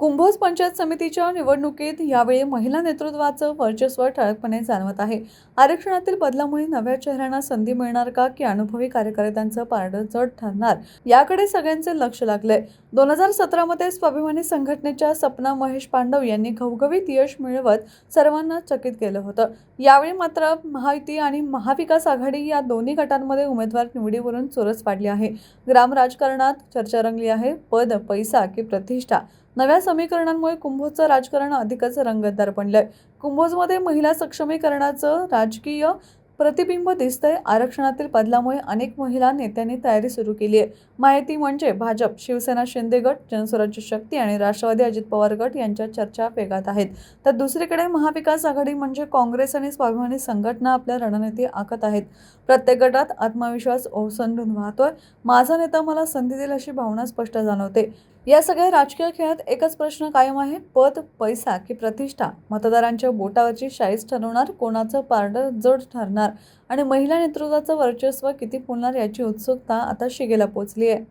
कुंभोज पंचायत समितीच्या निवडणुकीत यावेळी महिला नेतृत्वाचं वर्चस्व ठळकपणे जाणवत आहे. आरक्षणातील बदलामुळे नव्या चेहऱ्यांना संधी मिळणार का? की अनुभवी कार्यकर्त्यांचं पारडं जड ठरणार? याकडे सगळ्यांचे लक्ष लागलंय. दोन हजार सतरामध्ये स्वाभिमानी संघटनेच्या सपना महेश पांडव यांनी घवघवीत यश मिळवत सर्वांना चकित केलं होतं. यावेळी मात्र महायुती आणि महाविकास आघाडी या दोन्ही गटांमध्ये उमेदवार निवडीवरून चोरस पाडली आहे. ग्राम राजकारणात चर्चा रंगली आहे. पद पैसा की प्रतिष्ठा? नव्या समीकरणांमुळे कुंभोजचं राजकारण अधिकच रंगतदार बनलंय. कुंभोजमध्ये महिला सक्षमीकरणाचं राजकीय प्रतिबिंब दिसतंय. आरक्षणातील बदलामुळे अनेक महिला नेत्यांनी तयारी सुरू केली आहे माहिती म्हणजे भाजप शिवसेना शिंदे गट जनस्वराज्य शक्ती आणि राष्ट्रवादी अजित पवार गट यांच्या चर्चा वेगात आहेत. तर दुसरीकडे महाविकास आघाडी म्हणजे काँग्रेस आणि स्वाभिमानी संघटना आपल्या रणनीती आखत आहेत. प्रत्येक गटात आत्मविश्वास ओसंडून वाहतोय. माझा नेता मला संधी देईल अशी भावना स्पष्ट जाणवते. या सगळ्या राजकीय खेळात एकच प्रश्न कायम आहे. पद पैसा की प्रतिष्ठा? मतदारांच्या बोटावरची शाईज ठरवणार कोणाचं पारडं जड ठरणार? आणि महिला नेतृत्वाचं वर्चस्व किती फुलणार याची उत्सुकता आता शिगेला पोचली आहे